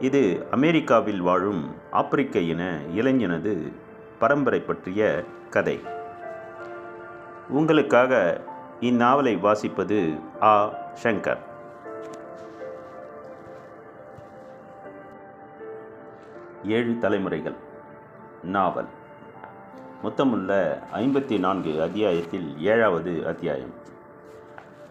இது அமெரிக்காவில் வாழும் ஆப்பிரிக்க இன இளைஞனது பரம்பரை பற்றிய கதை. உங்களுக்காக இந்நாவலை வாசிப்பது ஆ. சங்கர். ஏழு தலைமுறைகள். நாவல். மொத்தமுள்ள ஐம்பத்தி நான்கு அத்தியாயத்தில் ஏழாவது அத்தியாயம்.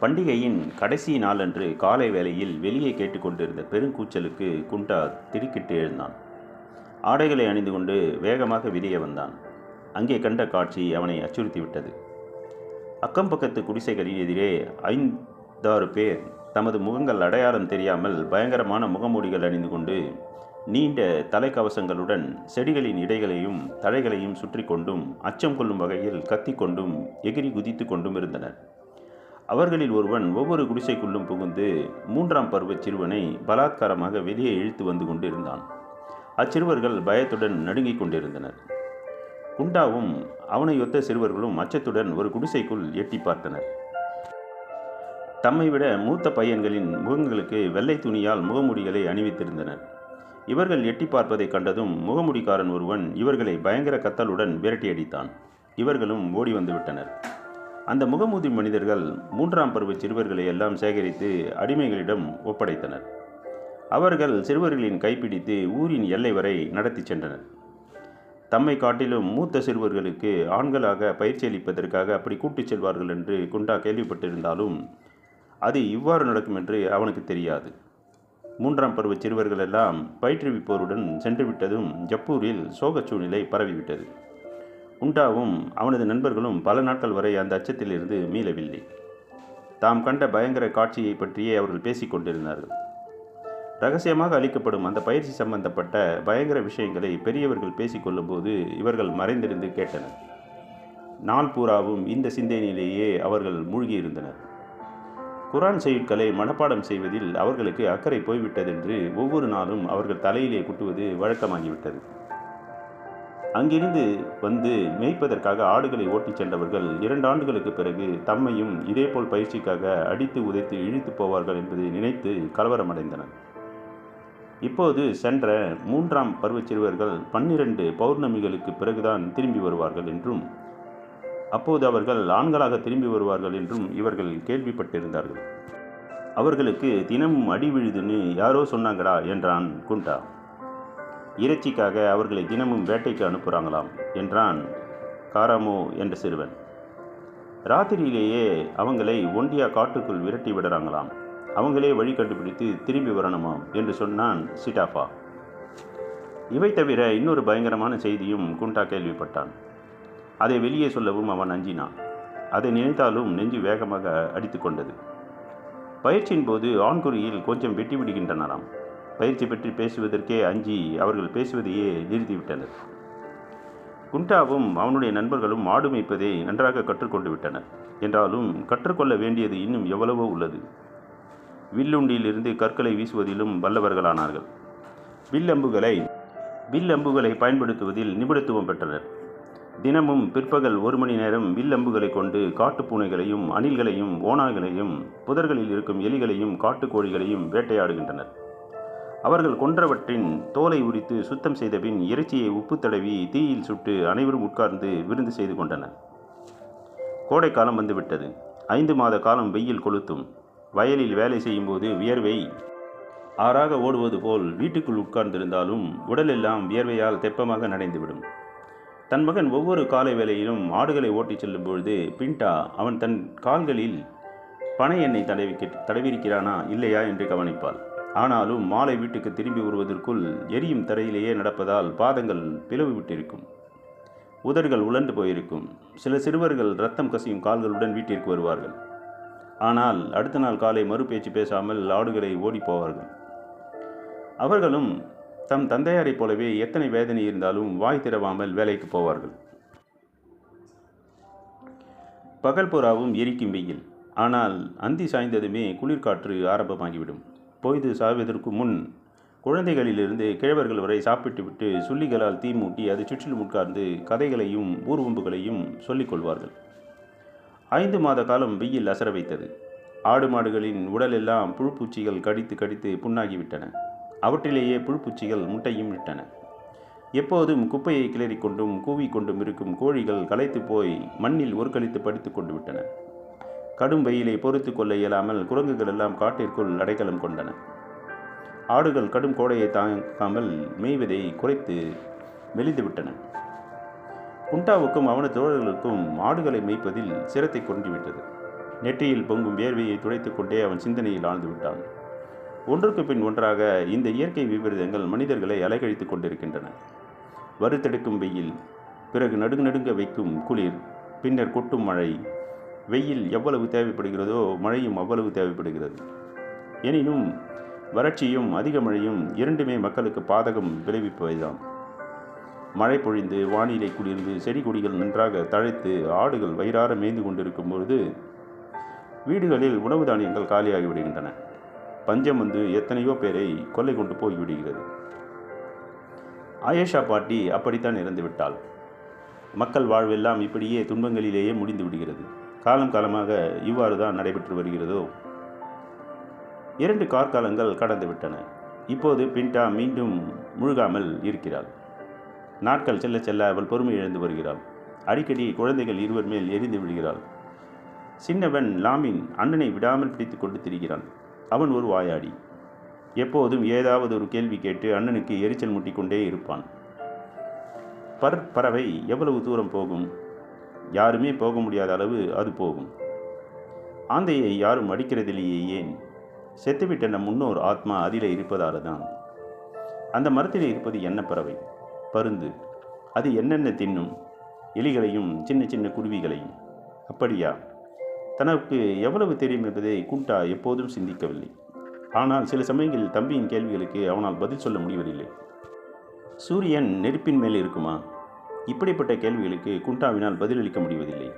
பண்டிகையின் கடைசி நாளன்று காலை வேளையில் வெளியே கேட்டுக்கொண்டிருந்த பெருங்கூச்சலுக்கு குண்டா திடுக்கிட்டு எழுந்தான். ஆடைகளை அணிந்து கொண்டு வேகமாக வெளியே வந்தான். அங்கே கண்ட காட்சி அவனை அச்சுறுத்திவிட்டது அக்கம் பக்கத்து குடிசைகளின் எதிரே ஐந்தாறு பேர் தமது முகங்கள் அடையாளம் தெரியாமல் பயங்கரமான முகமூடிகள் அணிந்து கொண்டு நீண்ட தலைக்கவசங்களுடன் செடிகளின் இடைகளையும் தழைகளையும் சுற்றி கொண்டும் அச்சம் கொள்ளும் வகையில் கத்திக்கொண்டும் எகிரி குதித்து கொண்டும் இருந்தனர். அவர்களில் ஒருவன் ஒவ்வொரு குடிசைக்குள்ளும் புகுந்து மூன்றாம் பருவச் சிறுவனை பலாத்காரமாக வெளியே இழுத்து வந்து கொண்டிருந்தான். அச்சிறுவர்கள் பயத்துடன் நடுங்கிக் கொண்டிருந்தனர். குண்டாவும் அவனை ஒத்த சிறுவர்களும் அச்சத்துடன் ஒரு குடிசைக்குள் எட்டி பார்த்தனர். தம்மை விட மூத்த பையன்களின் முகங்களுக்கு வெள்ளை துணியால் முகமுடிகளை அணிவித்திருந்தனர். இவர்கள் எட்டி பார்ப்பதை கண்டதும் முகமுடிக்காரன் ஒருவன் இவர்களை பயங்கர கத்தலுடன் விரட்டியடித்தான். இவர்களும் ஓடி வந்துவிட்டனர் அந்த முகமூதி மனிதர்கள் மூன்றாம் பருவ சிறுவர்களை எல்லாம் சேகரித்து அடிமைகளிடம் ஒப்படைத்தனர். அவர்கள் சிறுவர்களின் கைப்பிடித்து ஊரின் எல்லை வரை நடத்தி சென்றனர். தம்மை காட்டிலும் மூத்த சிறுவர்களுக்கு ஆண்களாக பயிற்சி அளிப்பதற்காக அப்படி கூட்டிச் செல்வார்கள் என்று குண்டா கேள்விப்பட்டிருந்தாலும் அது இவ்வாறு நடக்கும் என்று அவனுக்கு தெரியாது. மூன்றாம் பருவ சிறுவர்கள் எல்லாம் பயிற்றுவிப்போருடன் சென்றுவிட்டதும் ஜப்பூரில் சோகச் சூழ்நிலை பரவிவிட்டது. உண்டாவும் அவனது நண்பர்களும் பல நாட்கள் வரை அந்த அச்சத்திலிருந்து மீளவில்லை. தாம் கண்ட பயங்கர காட்சியை பற்றியே அவர்கள் பேசிக் கொண்டிருந்தார்கள். ரகசியமாக அளிக்கப்படும் அந்த பயிற்சி சம்பந்தப்பட்ட பயங்கர விஷயங்களை பெரியவர்கள் பேசிக்கொள்ளும்போது இவர்கள் மறைந்திருந்து கேட்டனர். நாள் பூராவும் இந்த சிந்தனையிலேயே அவர்கள் மூழ்கியிருந்தனர். குரான் செய்யுட்களை மனப்பாடம் செய்வதில் அவர்களுக்கு அக்கறை போய்விட்டதென்று ஒவ்வொரு நாளும் அவர்கள் தலையிலே குட்டுவது வழக்கமாகிவிட்டது. அங்கிருந்து வந்து மேய்ப்பதற்காக ஆடுகளை ஓட்டிச் சென்றவர்கள் இரண்டு ஆண்டுகளுக்கு பிறகு தம்மையும் இதேபோல் பயிற்சிக்காக அடித்து உதைத்து இழுத்து போவார்கள் என்பதை நினைத்து கலவரமடைந்தனர். இப்போது சென்ற மூன்றாம் பருவச் சிறுவர்கள் பன்னிரண்டு பௌர்ணமிகளுக்கு பிறகுதான் திரும்பி வருவார்கள் என்றும் அப்போது அவர்கள் ஆண்களாக திரும்பி வருவார்கள் என்றும் இவர்கள் கேள்விப்பட்டிருந்தார்கள். அவர்களுக்கு தினமும் அடி விழுதுன்னு யாரோ சொன்னாங்கடா என்றான் குண்டா. இறைச்சிக்காக அவர்களை தினமும் வேட்டைக்கு அனுப்புகிறாங்களாம் என்றான் காராமோ என்ற சிறுவன். ராத்திரியிலேயே அவங்களை ஒண்டியா காட்டுக்குள் விரட்டி விடுறாங்களாம். அவங்களே வழி கண்டுபிடித்து திரும்பி வரணுமாம் என்று சொன்னான் சிட்டாஃபா. இவை தவிர இன்னொரு பயங்கரமான செய்தியும் குண்டா கேள்விப்பட்டான். அதை வெளியே சொல்லவும் அவன் அஞ்சினான். அதை நினைத்தாலும் நெஞ்சு வேகமாக அடித்து கொண்டது. பயிற்சியின் போது ஆண்குறியில் கொஞ்சம் வெட்டி விடுகின்றனராம் பயிற்சி பற்றி பேசுவதற்கே அஞ்சி அவர்கள் பேசுவதையே நிறுத்திவிட்டனர். குண்டாவும் அவனுடைய நண்பர்களும் ஆடு மேய்ப்பதை நன்றாக கற்றுக்கொண்டு விட்டனர். என்றாலும் கற்றுக்கொள்ள வேண்டியது இன்னும் எவ்வளவோ உள்ளது. வில்லுண்டியிலிருந்து கற்களை வீசுவதிலும் வல்லவர்களானார்கள். வில்லம்புகளை வில்லம்புகளை பயன்படுத்துவதில் நிபுணத்துவம் பெற்றனர். தினமும் பிற்பகல் ஒரு மணி நேரம் வில்லம்புகளை கொண்டு காட்டுப்பூனைகளையும் அணில்களையும் ஓனாய்களையும் புதர்களில் இருக்கும் எலிகளையும் காட்டுக்கோழிகளையும் வேட்டையாடுகின்றனர். அவர்கள் கொன்றவற்றின் தோலை உரித்து சுத்தம் செய்தபின் இறைச்சியை உப்பு தடவி தீயில் சுட்டு அனைவரும் உட்கார்ந்து விருந்து செய்து கொண்டனர். கோடைக்காலம் வந்துவிட்டது. ஐந்து மாத காலம் வெயில் கொளுத்தும். வயலில் வேலை செய்யும்போது வியர்வை ஆறாக ஓடுவது போல் வீட்டுக்குள் உட்கார்ந்திருந்தாலும் உடலெல்லாம் வியர்வையால் தெப்பமாக நடைந்துவிடும் தன் மகன் ஒவ்வொரு காலை வேளையிலும் ஆடுகளை ஓட்டிச் செல்லும் பொழுது பிண்டா அவன் தன் கால்களில் பனை எண்ணெய் தடவி தடவிருக்கிறானா இல்லையா? என்று கவனிப்பாள். ஆனாலும் மாலை வீட்டுக்கு திரும்பி வருவதற்குள் எரியும் தரையிலேயே நடப்பதால் பாதங்கள் பிளவு விட்டிருக்கும் உதடுகள் உலர்ந்து போயிருக்கும். சில சிறுவர்கள் ரத்தம் கசியும் கால்களுடன் வீட்டிற்கு வருவார்கள். ஆனால் அடுத்த நாள் காலை மறுபேச்சு பேசாமல் ஆடுகளை ஓடிப் போவார்கள். அவர்களும் தம் தந்தையாரைப் போலவே எத்தனை வேதனை இருந்தாலும் வாய் திறவாமல் வேலைக்கு போவார்கள். பகல் புறாவும் எரிக்கும் வெயில். ஆனால் அந்தி சாய்ந்ததுமே குளிர்காற்று ஆரம்பமாகிவிடும். பொய்து சாவதற்கு முன் குழந்தைகளிலிருந்து கிழவர்கள் வரை சாப்பிட்டுவிட்டு சுள்ளிகளால் தீ மூட்டி அதை சுற்றிலும் உட்கார்ந்து கதைகளையும் ஊர்வம்புகளையும் சொல்லிக் கொள்வார்கள். ஐந்து மாத காலம் வெயில் அசர வைத்தது. ஆடு மாடுகளின் உடலெல்லாம் புழுப்பூச்சிகள் கடித்து கடித்து புண்ணாகிவிட்டன. அவற்றிலேயே புழுப்பூச்சிகள் முட்டையும் விட்டன. எப்போதும் குப்பையை கிளறிக்கொண்டும் கூவிக்கொண்டும் இருக்கும் கோழிகள் களைத்து போய் மண்ணில் ஒருக்களித்து படித்து கொண்டு விட்டன. கடும் வெயிலை பொறுத்து கொள்ள இயலாமல் குரங்குகள் எல்லாம் காட்டிற்குள் அடைக்கலம் கொண்டன. ஆடுகள் கடும் கோடையை தாங்காமல் மேய்வதை குறைத்து மெலிந்து விட்டன குண்டாவுக்கும் அவன தோழர்களுக்கும் ஆடுகளை மேய்ப்பதில் சிரத்தை கொண்டுவிட்டது நெற்றியில் பொங்கும் வேர்வையை துடைத்துக் கொண்டே அவன் சிந்தனையில் ஆழ்ந்து விட்டான். ஒன்றுக்கு பின் ஒன்றாக இந்த இயற்கை விபரீதங்கள் மனிதர்களை அலைகழித்துக் கொண்டிருக்கின்றன. வறுத்தெடுக்கும் வெயில் பிறகு நடுநடுங்க வைக்கும் குளிர் பின்னர் கொட்டும் மழை வெயில் எவ்வளவு தேவைப்படுகிறதோ மழையும் அவ்வளவு தேவைப்படுகிறது. எனினும் வறட்சியும் அதிக மழையும் இரண்டுமே மக்களுக்கு பாதகம் விளைவிப்பவைதான் மழை பொழிந்து வானிலை குளிர்ந்து செடி கொடிகள் நன்றாக தழைத்து ஆடுகள் வயிறார மேய்ந்து கொண்டிருக்கும் பொழுது வீடுகளில் உணவு தானியங்கள் காலியாகி விடுகின்றன. பஞ்சம் வந்து எத்தனையோ பேரை கொள்ளை கொண்டு போய் விடுகிறது. ஆயேஷா பாட்டி அப்படித்தான் இறந்துவிட்டாள். மக்கள் வாழ்வெல்லாம் இப்படியே துன்பங்களிலேயே முடிந்து விடுகிறது. காலம் காலமாக இவ்வாறு தான் நடைபெற்று வருகிறதோ? இரண்டு கார்காலங்கள் கடந்து விட்டன. இப்போது பிண்டா மீண்டும் முழுகாமல் இருக்கிறாள். நாட்கள் செல்ல செல்ல அவள் பொறுமை இழந்து வருகிறாள். அடிக்கடி குழந்தைகள் இருவர் மேல் எரிந்து விடுகிறாள் சின்னவன் லாமின் அண்ணனை விடாமல் பிடித்து கொண்டு திரிகிறான். அவன் ஒரு வாயாடி. எப்போதும் ஏதாவது ஒரு கேள்வி கேட்டு அண்ணனுக்கு எரிச்சல் முட்டிக்கொண்டே இருப்பான். பற் பறவை எவ்வளவு தூரம் போகும்? யாருமே போக முடியாத அளவு அது போகும். ஆந்தையை யாரும் அடிக்கிறதிலேயே ஏன்? செத்துவிட்ட நம் முன்னோர் ஆத்மா அதிலே இருப்பதால தான் அந்த மரத்தில் இருப்பது என்ன பறவை? பருந்து. அது என்னென்ன தின்னும்? எலிகளையும் சின்ன சின்ன குருவிகளையும். அப்படியா? தனக்கு எவ்வளவு தெரியும் என்பதை குண்டா எப்போதும் சிந்திக்கவில்லை. ஆனால் சில சமயங்களில் தம்பியின் கேள்விகளுக்கு அவனால் பதில் சொல்ல முடிவதில்லை. சூரியன் நெருப்பின் மேல் இருக்குமா? இப்படிப்பட்ட கேள்விகளுக்கு குண்டாவினால் பதிலளிக்க முடிவதில்லை.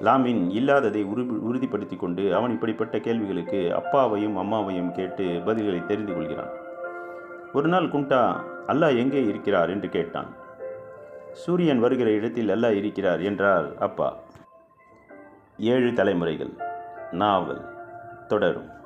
லாமின் இல்லாததை உறு உறுதிப்படுத்தி கொண்டு அவன் இப்படிப்பட்ட கேள்விகளுக்கு அப்பாவையும் அம்மாவையும் கேட்டு பதில்களை தெரிந்து கொள்கிறான். ஒரு நாள் குண்டா அல்லாஹ் எங்கே இருக்கிறார்? என்று கேட்டான். சூரியன் வருகிற இடத்தில் அல்லாஹ் இருக்கிறார் என்றார் அப்பா. ஏழு தலைமுறைகள் நாவல் தொடரும்.